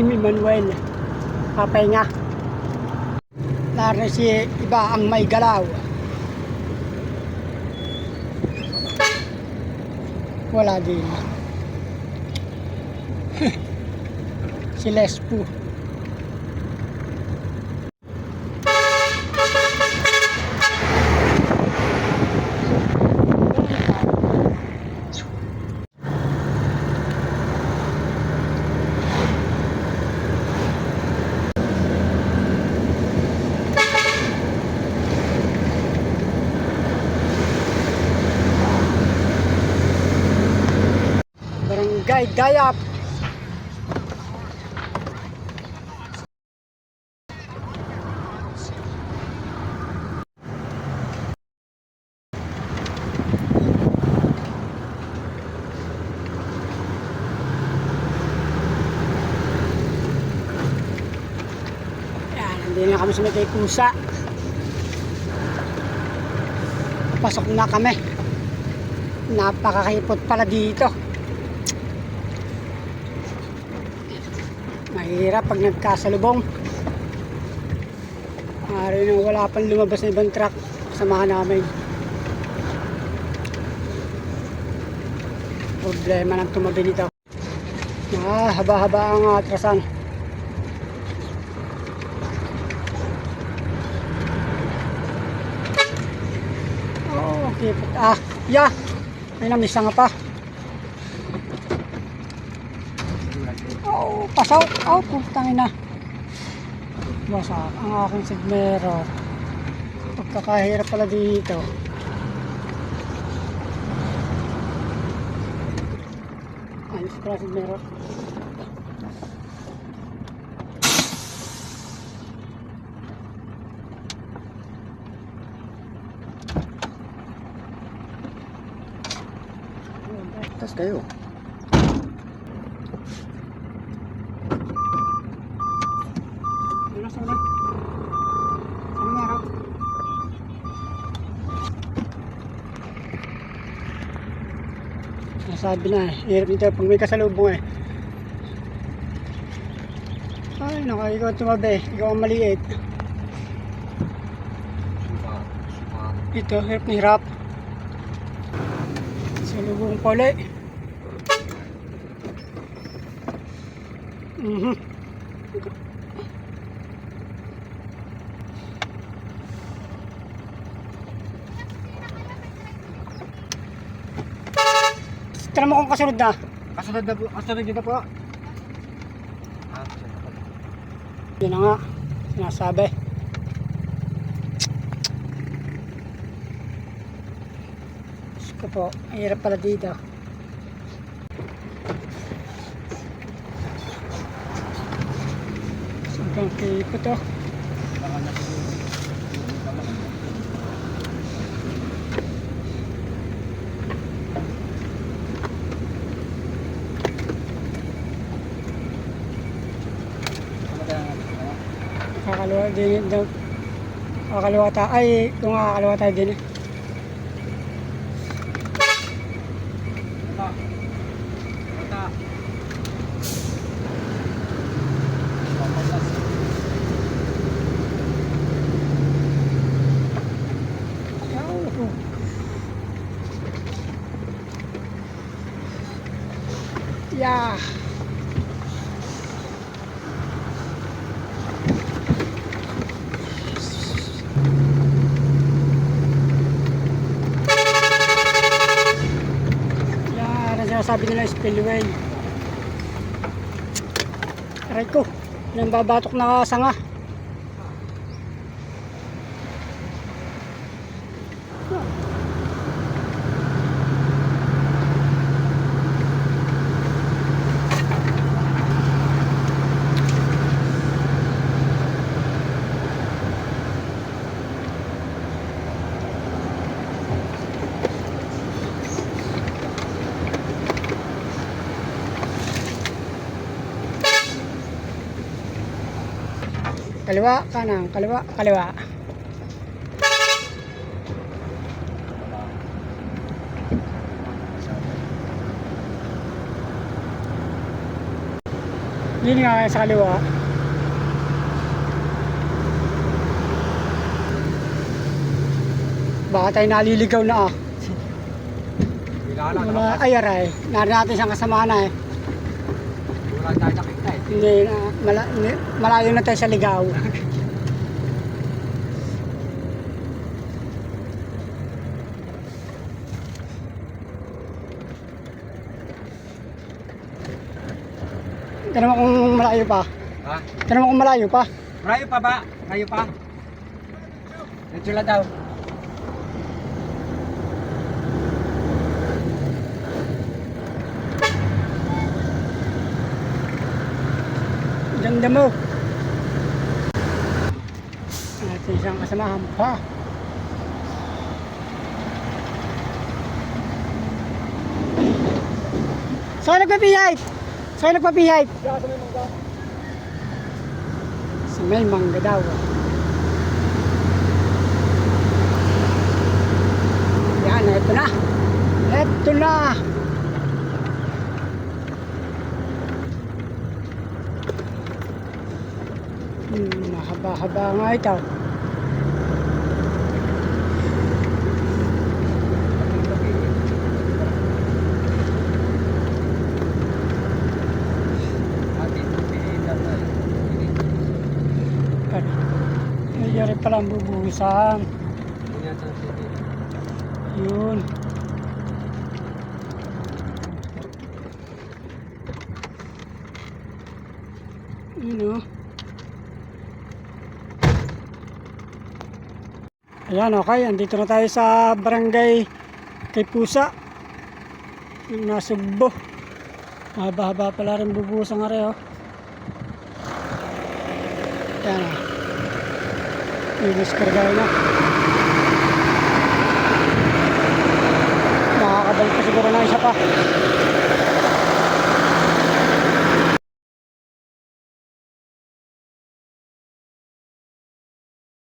Team Emmanuel. Papahinga. Naroon si iba ang may galaw. Wala din. si Lespo. Dayap. Yan, hindi na kami sa may kusa. Pasok na kami. Napakakipot pala dito. Mahirap pag nagkasalubong. Maaari nang wala pang lumabas na ibang truck. Samahan namin. Problema ng tumabi nito. Ah, haba-haba ang atrasan. Oo, okay. Ah, yeah. May namisa nga pa. Oo, pasaw. Oh, putang ina. Wasak ang aking sigmero. Pagkakahirap pala dito. Ayos pala sigmero. Tas kayo. Ano sa una? Sa mga harap. Nasabi na. Hirap nito pag may kasalubong eh. Ay, naku, ikaw tumabi. Ikaw ang maliit. Ito, hirap na hirap. Salubong pa ulit. Mhm. Tara mo kung kasunod na. Kasunod na po. Kasunod dito po. Yun na nga. Sinasabi. Diyos po. Ang hirap pala dito. Sobrang kipo to. Kakaliwa din daw. Kakaliwa tayo. Ay, kung kakaliwa tayo din. Yeah. Sinasabi nila spillway. Aray ko, nang babatok na sanga. Kaliwa, kanan, kaliwa, kaliwa. Yun nga sa kaliwa. Baka tayo naliligaw na ah. Mga ayaray. Narin natin siyang kasama na eh. Wala tayo nakita eh. Hindi na, mala, malayo na tayo sa ligaw. Tanong mo kung malayo pa. Ha? Tanong mo kung malayo pa. Rayo pa ba? Rayo pa? Dito lang daw. Ganda mo. Natin siyang kasamahan pa. Saan nagpa-behave? Saan nagpa-behave? Sa may mangga daw. Yan, eto na. Eto na. Mahaba-haba nga ito. Rin palang bubuhusan. Yun. Yun Ayan, okay. Andito na tayo sa barangay kay Pusa. Nasugbo. Mahaba-haba pala rin bubuhos ang areo. Ayan o. Ilis kargay na. Makakabalik pa siguro na isa pa.